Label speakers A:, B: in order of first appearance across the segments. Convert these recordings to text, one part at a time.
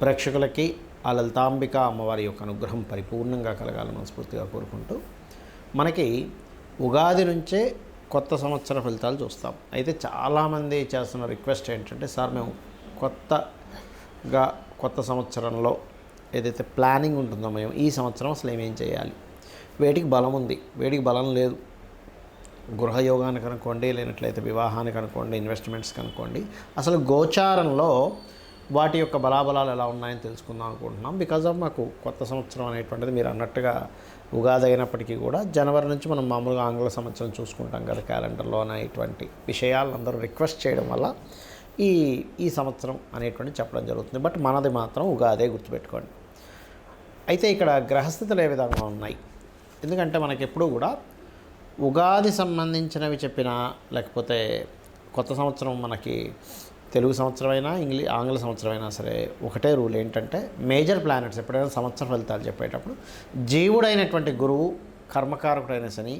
A: ప్రేక్షకులకి ఆ లలితాంబిక అమ్మవారి యొక్క అనుగ్రహం పరిపూర్ణంగా కలగాలని మనస్ఫూర్తిగా కోరుకుంటూ మనకి ఉగాది నుంచే కొత్త సంవత్సర ఫలితాలు చూస్తాం. అయితే చాలామంది చేస్తున్న రిక్వెస్ట్ ఏంటంటే సార్ మేము కొత్తగా కొత్త సంవత్సరంలో ఏదైతే ప్లానింగ్ ఉంటుందో మేము ఈ సంవత్సరం అసలు ఏమేం చేయాలి? వేటికి బలం ఉంది వేటికి బలం లేదు. గృహయోగానికి అనుకోండి లేనట్లయితే వివాహానికి అనుకోండి ఇన్వెస్ట్మెంట్స్కి అనుకోండి అసలు గోచారంలో వాటి యొక్క బలాబలాలు ఎలా ఉన్నాయని తెలుసుకుందాం అనుకుంటున్నాం. బికాజ్ ఆఫ్ మాకు కొత్త సంవత్సరం అనేటువంటిది మీరు అన్నట్టుగా ఉగాది అయినప్పటికీ కూడా జనవరి నుంచి మనం మామూలుగా ఆంగ్ల సంవత్సరం చూసుకుంటాం కదా క్యాలెండర్లో అనేటువంటి విషయాలు అందరూ రిక్వెస్ట్ చేయడం వల్ల ఈ ఈ సంవత్సరం అనేటువంటి చెప్పడం జరుగుతుంది. బట్ మనది మాత్రం ఉగాదే గుర్తుపెట్టుకోండి. అయితే ఇక్కడ గ్రహస్థితులు ఏ విధంగా ఉన్నాయి? ఎందుకంటే మనకి ఎప్పుడూ కూడా ఉగాది సంబంధించినవి చెప్పినా లేకపోతే కొత్త సంవత్సరం మనకి తెలుగు సంవత్సరమైనా ఇంగ్లీ ఆంగ్ల సంవత్సరమైనా సరే ఒకటే రూల్ ఏంటంటే మేజర్ ప్లానెట్స్ ఎప్పుడైనా సంవత్సర ఫలితాలు చెప్పేటప్పుడు జీవుడైనటువంటి గురువు కర్మకారకుడైన శని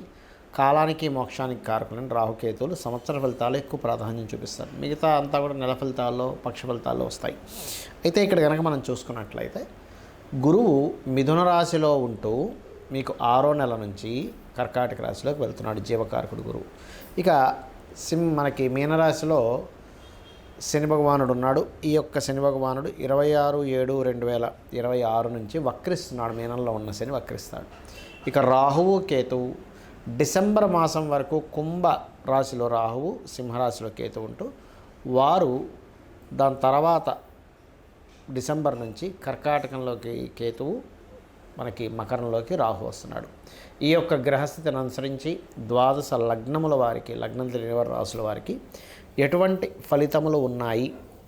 A: కాలానికి మోక్షానికి కారకులైన రాహుకేతువులు సంవత్సర ఫలితాలు ఎక్కువ ప్రాధాన్యం చూపిస్తారు. మిగతా అంతా కూడా నెల ఫలితాల్లో పక్ష ఫలితాల్లో వస్తాయి. అయితే ఇక్కడ కనుక మనం చూసుకున్నట్లయితే గురువు మిథున రాశిలో ఉంటూ మీకు ఆరో నెల నుంచి కర్కాటక రాశిలోకి వెళ్తున్నాడు జీవకారకుడు గురువు. ఇక సిం మనకి మీనరాశిలో శని భగవానుడు ఉన్నాడు. ఈ యొక్క శని భగవానుడు ఇరవై ఆరు ఏడు రెండు వేల ఇరవై ఆరు నుంచి వక్రిస్తున్నాడు మీనంలో ఉన్న శని వక్రిస్తాడు. ఇక రాహువు కేతువు డిసెంబర్ మాసం వరకు కుంభ రాశిలో రాహువు సింహరాశిలో కేతు ఉంటూ వారు దాని తర్వాత డిసెంబర్ నుంచి కర్కాటకంలోకి కేతువు మనకి మకరంలోకి రాహు వస్తున్నాడు. ఈ యొక్క గ్రహస్థితిని అనుసరించి ద్వాదశ లగ్నముల వారికి లగ్నం తెలియని వారి రాసుల వారికి ఎటువంటి ఫలితములు ఉన్నాయి?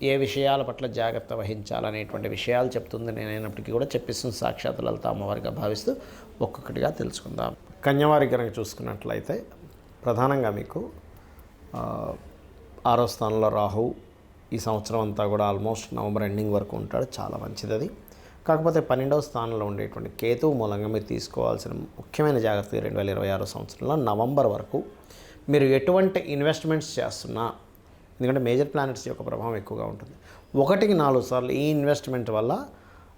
A: ఏ విషయాల పట్ల జాగ్రత్త వహించాలనేటువంటి విషయాలు చెప్తుంది. నేనైనప్పటికీ కూడా చెప్పిస్తున్న సాక్షాత్ లలిత అమ్మవారిగా భావిస్తూ ఒక్కొక్కటిగా తెలుసుకుందాం. కన్యవారి కనుక చూసుకున్నట్లయితే ప్రధానంగా మీకు ఆరో స్థానంలో రాహు ఈ సంవత్సరం అంతా కూడా ఆల్మోస్ట్ నవంబర్ ఎండింగ్ వరకు ఉంటాడు. చాలా మంచిది అది కాకపోతే పన్నెండవ స్థానంలో ఉండేటువంటి కేతువు మూలంగా మీరు తీసుకోవాల్సిన ముఖ్యమైన జాగ్రత్త రెండు వేల ఇరవై ఆరో సంవత్సరంలో నవంబర్ వరకు మీరు ఎటువంటి ఇన్వెస్ట్మెంట్స్ చేస్తున్నా ఎందుకంటే మేజర్ ప్లానెట్స్ యొక్క ప్రభావం ఎక్కువగా ఉంటుంది. ఒకటికి నాలుగు సార్లు ఈ ఇన్వెస్ట్మెంట్ వల్ల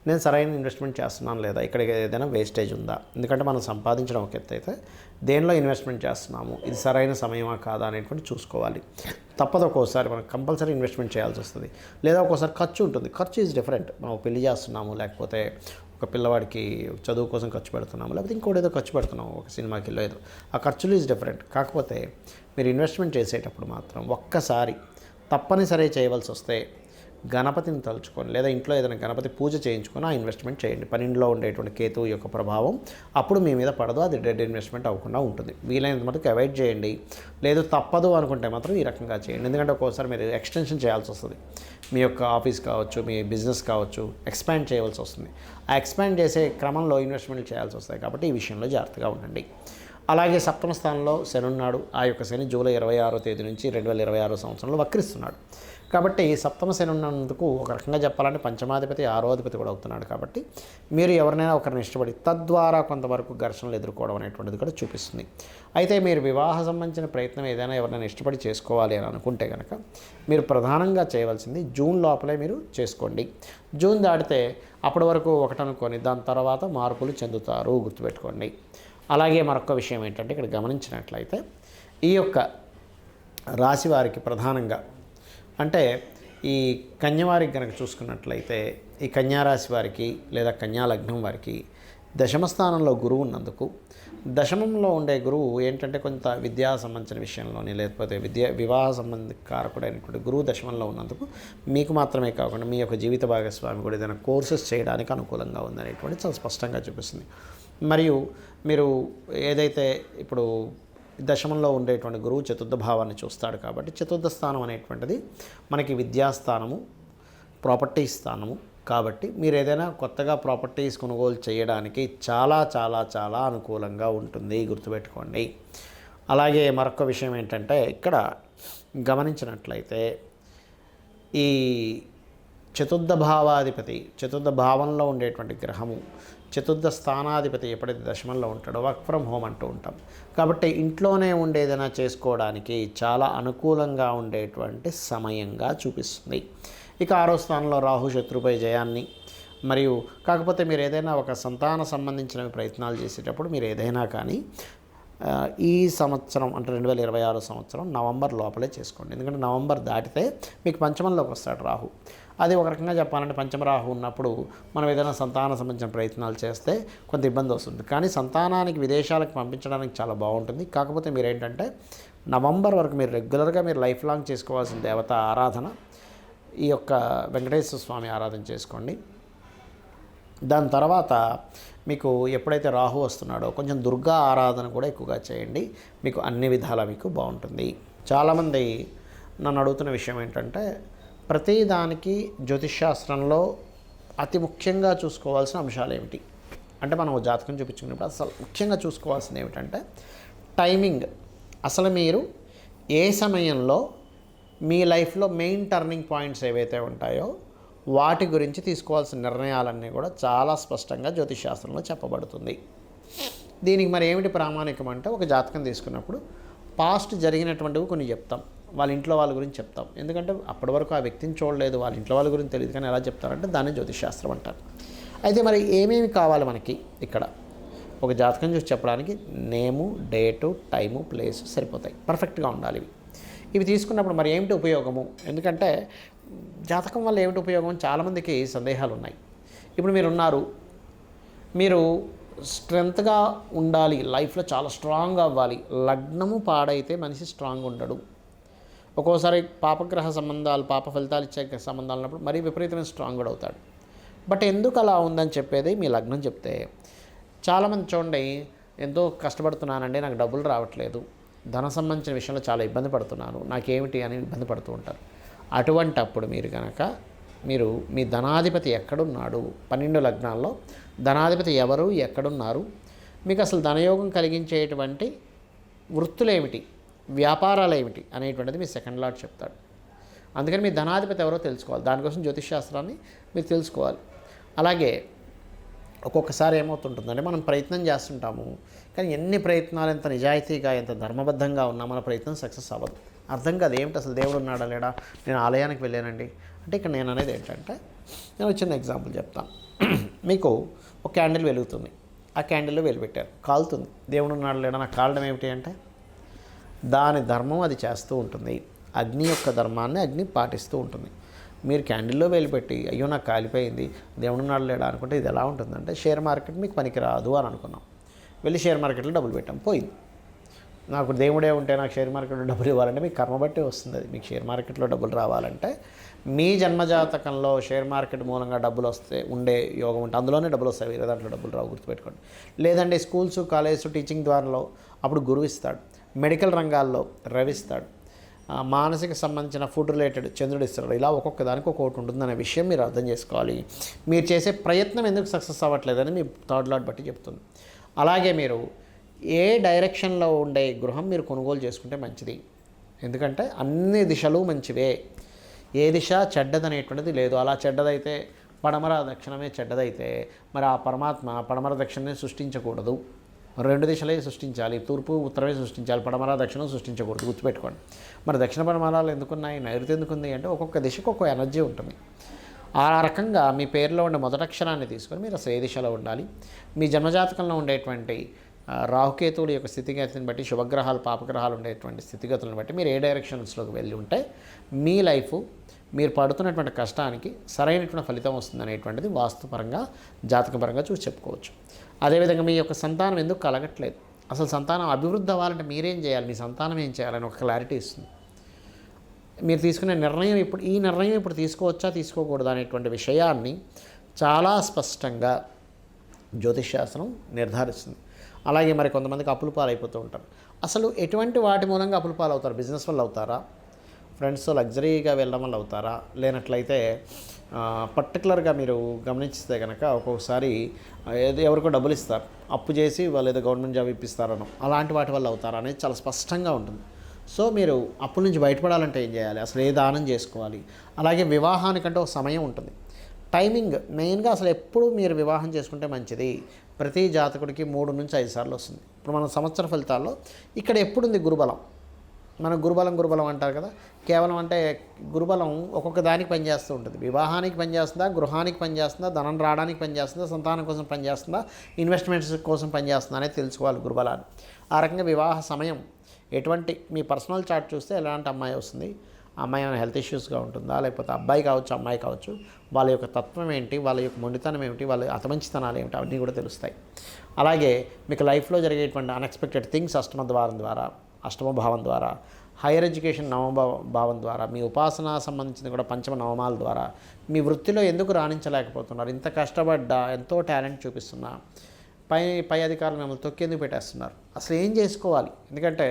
A: నేను సరైన ఇన్వెస్ట్మెంట్ చేస్తున్నాను లేదా ఇక్కడ ఏదైనా వేస్టేజ్ ఉందా? ఎందుకంటే మనం సంపాదించడం ఒక ఎత్తు అయితే దేనిలో ఇన్వెస్ట్మెంట్ చేస్తున్నాము? ఇది సరైన సమయమా కాదా అనేటువంటి చూసుకోవాలి. తప్పదు ఒక్కోసారి మనం కంపల్సరీ ఇన్వెస్ట్మెంట్ చేయాల్సి వస్తుంది. లేదా ఒక్కోసారి ఖర్చు ఉంటుంది. ఖర్చు ఈజ్ డిఫరెంట్. మనం పెళ్ళి చేస్తున్నాము లేకపోతే ఒక పిల్లవాడికి చదువు కోసం ఖర్చు పెడుతున్నాము లేకపోతే ఇంకోటి ఏదో ఖర్చు పెడుతున్నాము ఒక సినిమాకి ఏదో. ఆ ఖర్చులు ఈజ్ డిఫరెంట్ కాకపోతే మీరు ఇన్వెస్ట్మెంట్ చేసేటప్పుడు మాత్రం ఒక్కసారి తప్పనిసరి చేయవలసి వస్తే గణపతిని తలుచుకొని లేదా ఇంట్లో ఏదైనా గణపతి పూజ చేయించుకొని ఆ ఇన్వెస్ట్మెంట్ చేయండి. పన్నెండులో ఉండేటువంటి కేతువు యొక్క ప్రభావం అప్పుడు మీ మీద పడదు అది డెడ్ ఇన్వెస్ట్మెంట్ అవ్వకుండా ఉంటుంది. వీలైనంత మటుకు అవాయిడ్ చేయండి. లేదు తప్పదు అనుకుంటే మాత్రం ఈ రకంగా చేయండి. ఎందుకంటే ఒక్కోసారి మీరు ఎక్స్టెన్షన్ చేయాల్సి వస్తుంది. మీ యొక్క ఆఫీస్ కావచ్చు మీ బిజినెస్ కావచ్చు ఎక్స్పాండ్ చేయవలసి వస్తుంది. ఆ ఎక్స్పాండ్ చేసే క్రమంలో ఇన్వెస్ట్మెంట్ చేయాల్సి వస్తాయి కాబట్టి ఈ విషయంలో జాగ్రత్తగా ఉండండి. అలాగే సప్తమ స్థానంలో శని ఉన్నాడు. ఆ యొక్క శని జూలై ఇరవై ఆరో తేదీ నుంచి రెండు వేల ఇరవై ఆరో సంవత్సరంలో వక్రిస్తున్నాడు. కాబట్టి సప్తమ శని ఉన్నందుకు ఒక రకంగా చెప్పాలంటే పంచమాధిపతి ఆరోధిపతి కూడా అవుతున్నాడు కాబట్టి మీరు ఎవరినైనా ఒకరిని ఇష్టపడి తద్వారా కొంతవరకు ఘర్షణలు ఎదుర్కోవడం అనేటువంటిది కూడా చూపిస్తుంది. అయితే మీరు వివాహ సంబంధించిన ప్రయత్నం ఏదైనా ఎవరినైనా ఇష్టపడి చేసుకోవాలి అని అనుకుంటే కనుక మీరు ప్రధానంగా చేయవలసింది జూన్ లోపలే మీరు చేసుకోండి. జూన్ దాటితే అప్పటి వరకు ఒకటనుకొని దాని తర్వాత మార్పులు చెందుతారు గుర్తుపెట్టుకోండి. అలాగే మరొక విషయం ఏంటంటే ఇక్కడ గమనించినట్లయితే ఈ యొక్క రాశి వారికి ప్రధానంగా అంటే ఈ కన్యవారికి కనుక చూసుకున్నట్లయితే ఈ కన్యారాశి వారికి లేదా కన్యా లగ్నం వారికి దశమ స్థానంలో గురువు ఉన్నందుకు దశమంలో ఉండే గురువు ఏంటంటే కొంత విద్యా సంబంధించిన విషయంలోని లేకపోతే విద్య వివాహ సంబంధ కారకుడైనటువంటి గురువు దశమంలో ఉన్నందుకు మీకు మాత్రమే కాకుండా మీ యొక్క జీవిత భాగస్వామి కూడా ఏదైనా కోర్సెస్ చేయడానికి అనుకూలంగా ఉందనేటువంటి చాలా స్పష్టంగా చూపిస్తుంది. మరియు మీరు ఏదైతే ఇప్పుడు దశమంలో ఉండేటువంటి గురువు చతుర్థ భావాన్ని చూస్తాడు కాబట్టి చతుర్థ స్థానం అనేటువంటిది మనకి విద్యాస్థానము ప్రాపర్టీ స్థానము కాబట్టి మీరు ఏదైనా కొత్తగా ప్రాపర్టీస్ కొనుగోలు చేయడానికి చాలా చాలా చాలా అనుకూలంగా ఉంటుంది గుర్తుపెట్టుకోండి. అలాగే మరొక విషయం ఏంటంటే ఇక్కడ గమనించినట్లయితే ఈ చతుర్థ భావాధిపతి చతుర్థ భావంలో ఉండేటువంటి గ్రహము చతుర్థ స్థానాధిపతి ఎప్పుడైతే దశమంలో ఉంటాడో వర్క్ ఫ్రమ్ హోమ్ అంటూ ఉంటాం. కాబట్టి ఇంట్లోనే ఉండేదైనా చేసుకోవడానికి చాలా అనుకూలంగా ఉండేటువంటి సమయంగా చూపిస్తుంది. ఇక ఆరో స్థానంలో రాహు శత్రుపై జయాన్ని మరియు కాకపోతే మీరు ఏదైనా ఒక సంతాన సంబంధించిన ప్రయత్నాలు చేసేటప్పుడు మీరు ఏదైనా కానీ ఈ సంవత్సరం అంటే రెండు వేల ఇరవై ఆరు సంవత్సరం నవంబర్ లోపలే చేసుకోండి. ఎందుకంటే నవంబర్ దాటితే మీకు పంచమంలోకి వస్తాడు రాహు. అది ఒక రకంగా చెప్పాలంటే పంచమరాహు ఉన్నప్పుడు మనం ఏదైనా సంతాన సంబంధించిన ప్రయత్నాలు చేస్తే కొంత ఇబ్బంది వస్తుంది. కానీ సంతానానికి విదేశాలకు పంపించడానికి చాలా బాగుంటుంది. కాకపోతే మీరు ఏంటంటే నవంబర్ వరకు మీరు రెగ్యులర్గా మీరు లైఫ్ లాంగ్ చేసుకోవాల్సిన దేవత ఆరాధన ఈ యొక్క వెంకటేశ్వర స్వామి ఆరాధన చేసుకోండి. దాని తర్వాత మీకు ఎప్పుడైతే రాహు వస్తున్నాడో కొంచెం దుర్గా ఆరాధన కూడా ఎక్కువగా చేయండి. మీకు అన్ని విధాలా మీకు బాగుంటుంది. చాలామంది నన్ను అడుగుతున్న విషయం ఏంటంటే ప్రతి దానికి జ్యోతిష్శాస్త్రంలో అతి ముఖ్యంగా చూసుకోవాల్సిన అంశాలు ఏమిటి? అంటే మనం జాతకం చూపించుకున్నప్పుడు అసలు ముఖ్యంగా చూసుకోవాల్సింది ఏమిటంటే టైమింగ్. అసలు మీరు ఏ సమయంలో మీ లైఫ్లో మెయిన్ టర్నింగ్ పాయింట్స్ ఏవైతే ఉంటాయో వాటి గురించి తీసుకోవాల్సిన నిర్ణయాలన్నీ కూడా చాలా స్పష్టంగా జ్యోతిష్ చెప్పబడుతుంది. దీనికి మరి ఏమిటి ప్రామాణికం అంటే ఒక జాతకం తీసుకున్నప్పుడు పాస్ట్ జరిగినటువంటివి కొన్ని చెప్తాం. వాళ్ళ ఇంట్లో వాళ్ళ గురించి చెప్తాం. ఎందుకంటే అప్పటి వరకు ఆ వ్యక్తిని చూడలేదు వాళ్ళ ఇంట్లో వాళ్ళ గురించి తెలియదు కానీ ఎలా చెప్తారంటే దాన్ని జ్యోతిషాస్త్రం అంటారు. అయితే మరి ఏమేమి కావాలి మనకి ఇక్కడ? ఒక జాతకం చూసి చెప్పడానికి నేము డేటు టైము ప్లేస్ సరిపోతాయి. పర్ఫెక్ట్గా ఉండాలి ఇవి. ఇవి తీసుకున్నప్పుడు మరి ఏమిటి ఉపయోగము? ఎందుకంటే జాతకం వల్ల ఏమిటి ఉపయోగం? చాలామందికి సందేహాలు ఉన్నాయి. ఇప్పుడు మీరు ఉన్నారు మీరు స్ట్రెంత్గా ఉండాలి లైఫ్లో చాలా స్ట్రాంగ్ అవ్వాలి. లగ్నము పాడైతే మనిషి స్ట్రాంగ్ ఉండడు. ఒక్కోసారి పాపగ్రహ సంబంధాలు పాప ఫలితాలు ఇచ్చే సంబంధాలు ఉన్నప్పుడు మరీ విపరీతమైన స్ట్రాంగ్ కూడా అవుతాడు. బట్ ఎందుకు అలా ఉందని చెప్పేది మీ లగ్నం చెప్తే చాలామంది చూడండి ఎంతో కష్టపడుతున్నానండి నాకు డబ్బులు రావట్లేదు. ధన సంబంధించిన విషయంలో చాలా ఇబ్బంది పడుతున్నాను నాకేమిటి అని ఇబ్బంది పడుతూ ఉంటారు. అటువంటి అప్పుడు మీరు కనుక మీరు మీ ధనాధిపతి ఎక్కడున్నాడు? పన్నెండు లగ్నాల్లో ధనాధిపతి ఎవరు? ఎక్కడున్నారు? మీకు అసలు ధనయోగం కలిగించేటువంటి వృత్తులేమిటి వ్యాపారాలు ఏమిటి అనేటువంటిది మీ సెకండ్ లాట్ చెప్తాడు. అందుకని మీ ధనాధిపతి ఎవరో తెలుసుకోవాలి. దానికోసం జ్యోతిష్ శాస్త్రాన్ని మీరు తెలుసుకోవాలి. అలాగే ఒక్కొక్కసారి ఏమవుతుంటుందంటే మనం ప్రయత్నం చేస్తుంటాము కానీ ఎన్ని ప్రయత్నాలు ఎంత నిజాయితీగా ఎంత ధర్మబద్ధంగా ఉన్నా మన ప్రయత్నం సక్సెస్ అవ్వదు. అర్థం కాదు ఏమిటి అసలు దేవుడు ఉన్నాడా లేడా? నేను ఆలయానికి వెళ్ళానండి. అంటే ఇక్కడ నేను అనేది ఏంటంటే నేను చిన్న ఎగ్జాంపుల్ చెప్తాను. మీకు ఒక క్యాండిల్ వెలుగుతుంది. ఆ క్యాండిల్లో వెలిపెట్టారు. కాలుతుంది. దేవుడు ఉన్నాడు లేడా? నాకు కాలడం ఏమిటి అంటే దాని ధర్మం అది చేస్తూ ఉంటుంది. అగ్ని యొక్క ధర్మాన్ని అగ్ని పాటిస్తూ ఉంటుంది. మీరు క్యాండిల్లో వేలిపెట్టి అయ్యో నాకు కాలిపోయింది దేవుడు నాడు లేడా? అనుకుంటే ఇది ఎలా ఉంటుందంటే షేర్ మార్కెట్ మీకు పనికి రాదు అని అనుకున్నాం. వెళ్ళి షేర్ మార్కెట్లో డబ్బులు పెట్టాం పోయింది. నాకు దేవుడే ఉంటే నాకు షేర్ మార్కెట్లో డబ్బులు ఇవ్వాలంటే మీకు కర్మ బట్టి వస్తుంది అది. మీకు షేర్ మార్కెట్లో డబ్బులు రావాలంటే మీ జన్మజాతకంలో షేర్ మార్కెట్ మూలంగా డబ్బులు వస్తే ఉండే యోగం ఉంటే అందులోనే డబ్బులు వస్తాయి. వేరే దాంట్లో డబ్బులు రావు గుర్తుపెట్టుకోండి. లేదంటే స్కూల్స్ కాలేజెస్ టీచింగ్ ద్వారాలో అప్పుడు గురువు ఇస్తాడు. మెడికల్ రంగాల్లో రవిస్తాడు మానసిక సంబంధించిన ఫుడ్ రిలేటెడ్ చంద్రుడు ఇస్తాడు. ఇలా ఒక్కొక్క దానికి ఒక్కొక్కటి ఉంటుందనే విషయం మీరు అర్థం చేసుకోవాలి. మీరు చేసే ప్రయత్నం ఎందుకు సక్సెస్ అవ్వట్లేదని మీ థర్డ్ లాట్ బట్టి చెప్తుంది. అలాగే మీరు ఏ డైరెక్షన్లో ఉండే గృహం మీరు కొనుగోలు చేసుకుంటే మంచిది. ఎందుకంటే అన్ని దిశలు మంచివే. ఏ దిశ చెడ్డదనేటువంటిది లేదు. అలా చెడ్డదైతే పడమర దక్షిణమే చెడ్డదైతే మరి ఆ పరమాత్మ పడమర దక్షిణమే సృష్టించకూడదు. రెండు దిశలే సృష్టించాలి. తూర్పు ఉత్తరమే సృష్టించాలి. పడమర దక్షిణం సృష్టించకూడదు. గుర్తుపెట్టుకోండి. మరి దక్షిణ పడమరాలు ఎందుకున్నాయి? నైరుతి ఎందుకుంది? అంటే ఒక్కొక్క దిశకు ఒక్కొక్క ఎనర్జీ ఉంటుంది. ఆ రకంగా మీ పేరులో ఉండే మొదట అక్షరాన్ని తీసుకొని మీరు అసలు ఏ దిశలో ఉండాలి. మీ జన్మజాతకంలో ఉండేటువంటి రాహుకేతువుల యొక్క స్థితిగతిని బట్టి శుభగ్రహాలు పాపగ్రహాలు ఉండేటువంటి స్థితిగతులను బట్టి మీరు ఏ డైరెక్షన్స్లోకి వెళ్ళి ఉంటే మీ లైఫ్ మీరు పడుతున్నటువంటి కష్టానికి సరైనటువంటి ఫలితం వస్తుంది అనేటువంటిది వాస్తుపరంగా జాతకపరంగా చూసి చెప్పుకోవచ్చు. అదేవిధంగా మీ యొక్క సంతానం ఎందుకు కలగట్లేదు? అసలు సంతానం అభివృద్ధి అవ్వాలంటే మీరేం చేయాలి? మీ సంతానం ఏం చేయాలని ఒక క్లారిటీ ఇస్తుంది. మీరు తీసుకునే నిర్ణయం ఇప్పుడు ఈ నిర్ణయం ఇప్పుడు తీసుకోవచ్చా? తీసుకోకూడదా? అనేటువంటి విషయాన్ని చాలా స్పష్టంగా జ్యోతిష్ శాస్త్రం నిర్ధారిస్తుంది. అలాగే మరి కొంతమందికి అప్పులు పాలైపోతూ ఉంటారు. అసలు ఎటువంటి వాటి మూలంగా అప్పులు పాలవుతారు? బిజినెస్ వల్ల అవుతారా? ఫ్రెండ్స్తో లగ్జరీగా వెళ్ళడం వల్ల అవుతారా? లేనట్లయితే పర్టికులర్గా మీరు గమనిస్తే కనుక ఒక్కొక్కసారి ఏదో ఎవరికో డబ్బులు ఇస్తారు. అప్పు చేసి వాళ్ళు ఏదో గవర్నమెంట్ జాబ్ ఇప్పిస్తారనో అలాంటి వాటి వల్ల అవుతారా అనేది చాలా స్పష్టంగా ఉంటుంది. సో మీరు అప్పుల నుంచి బయటపడాలంటే ఏం చేయాలి? అసలు ఏ దానం చేసుకోవాలి? అలాగే వివాహానికంటే ఒక సమయం ఉంటుంది. టైమింగ్ మెయిన్గా అసలు ఎప్పుడు మీరు వివాహం చేసుకుంటే మంచిది? ప్రతి జాతకుడికి మూడు నుంచి ఐదు సార్లు వస్తుంది. ఇప్పుడు మన సంవత్సర ఫలితాల్లో ఇక్కడ ఎప్పుడుంది గురుబలం? మనం గురుబలం గురుబలం అంటారు కదా. కేవలం అంటే గురుబలం ఒక్కొక్క దానికి పనిచేస్తూ ఉంటుంది. వివాహానికి పనిచేస్తుందా గృహానికి పనిచేస్తుందా ధనం రావడానికి పనిచేస్తుందా సంతానం కోసం పనిచేస్తుందా ఇన్వెస్ట్మెంట్స్ కోసం పనిచేస్తుందా అనేది తెలుసుకోవాలి గురుబలాన్ని. ఆ రకంగా వివాహ సమయం ఎటువంటి మీ పర్సనల్ చార్ట్ చూస్తే ఎలాంటి అమ్మాయి వస్తుంది? అమ్మాయి ఏమైనా హెల్త్ ఇష్యూస్గా ఉంటుందా? లేకపోతే అబ్బాయి కావచ్చు అమ్మాయి కావచ్చు వాళ్ళ యొక్క తత్వం ఏంటి? వాళ్ళ యొక్క మొండితనం ఏమిటి? వాళ్ళ అతమంచితనాలు ఏమిటి? అవన్నీ కూడా తెలుస్తాయి. అలాగే మీకు లైఫ్లో జరిగేటువంటి అన్ఎక్స్పెక్టెడ్ థింగ్స్ అష్టమ ద్వారం ద్వారా అష్టమ భావం ద్వారా హైయర్ ఎడ్యుకేషన్ నవమ భావం ద్వారా మీ ఉపాసన సంబంధించిన కూడా పంచమ నవమాల ద్వారా మీ వృత్తిలో ఎందుకు రాణించలేకపోతున్నారు? ఇంత కష్టపడ్డా ఎంతో టాలెంట్ చూపిస్తున్నా పై పై అధికారులు మిమ్మల్ని తొక్కేందుకు పెట్టేస్తున్నారు? అసలు ఏం చేసుకోవాలి? ఎందుకంటే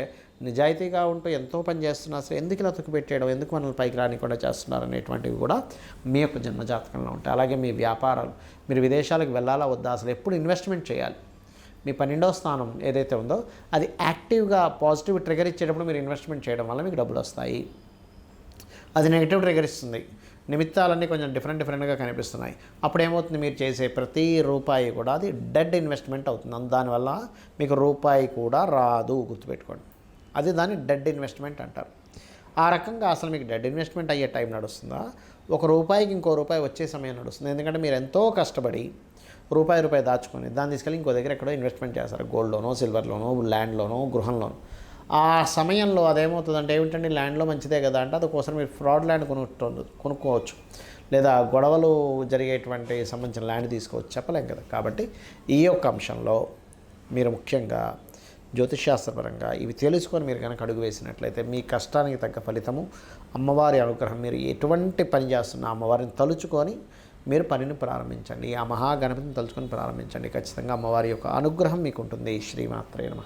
A: నిజాయితీగా ఉంటూ ఎంతో పని చేస్తున్నా అసలు ఎందుకు ఇలా తొక్కి పెట్టేయడం ఎందుకు మనల్ని పైకి రానికుండా చేస్తున్నారు అనేటువంటివి కూడా మీ యొక్క జన్మజాతకంలో ఉంటాయి. అలాగే మీ వ్యాపారాలు మీరు విదేశాలకు వెళ్ళాలా వద్దా అసలు ఎప్పుడు ఇన్వెస్ట్మెంట్ చేయాలి? మీ పన్నెండవ స్థానం ఏదైతే ఉందో అది యాక్టివ్గా పాజిటివ్ ట్రిగర్ ఇచ్చేటప్పుడు మీరు ఇన్వెస్ట్మెంట్ చేయడం వల్ల మీకు డబ్బులు వస్తాయి. అది నెగిటివ్ ట్రిగర్ ఇస్తుంది. నిమిత్తాలన్నీ కొంచెం డిఫరెంట్ డిఫరెంట్గా కనిపిస్తున్నాయి. అప్పుడు ఏమవుతుంది మీరు చేసే ప్రతి రూపాయి కూడా అది డెడ్ ఇన్వెస్ట్మెంట్ అవుతుంది. దానివల్ల మీకు రూపాయి కూడా రాదు గుర్తుపెట్టుకోండి. అది దాన్ని డెడ్ ఇన్వెస్ట్మెంట్ అంటారు. ఆ రకంగా అసలు మీకు డెడ్ ఇన్వెస్ట్మెంట్ అయ్యే టైం నడుస్తుందా? ఒక రూపాయికి ఇంకో రూపాయి వచ్చే సమయం నడుస్తుంది. ఎందుకంటే మీరు ఎంతో కష్టపడి రూపాయి రూపాయి దాచుకొని దాన్ని తీసుకెళ్ళి ఇంకో దగ్గర ఎక్కడో ఇన్వెస్ట్మెంట్ చేస్తారు. గోల్డ్లోనో సిల్వర్లోనో ల్యాండ్లోనో గృహంలోనో ఆ సమయంలో అదేమవుతుందంటే ఏమిటంటే ల్యాండ్లో మంచిదే కదా అంటే అందుకోసం మీరు ఫ్రాడ్ ల్యాండ్ కొనుక్కోవచ్చు కొనుక్కోవచ్చు. లేదా గొడవలు జరిగేటువంటి సంబంధించిన ల్యాండ్ తీసుకోవచ్చు. చెప్పలేం కదా. కాబట్టి ఈ యొక్క అంశంలో మీరు ముఖ్యంగా జ్యోతిషాస్త్రపరంగా ఇవి తెలుసుకొని మీరు కనుక అడుగు వేసినట్లయితే మీ కష్టానికి తగ్గ ఫలితము అమ్మవారి అనుగ్రహం మీరు ఎటువంటి పని చేస్తున్న అమ్మవారిని తలుచుకొని మీరు పనిని ప్రారంభించండి. ఆ మహాగణపతిని తలుచుకొని ప్రారంభించండి. ఖచ్చితంగా అమ్మవారి యొక్క అనుగ్రహం మీకు ఉంటుంది శ్రీమాత్రే నమ.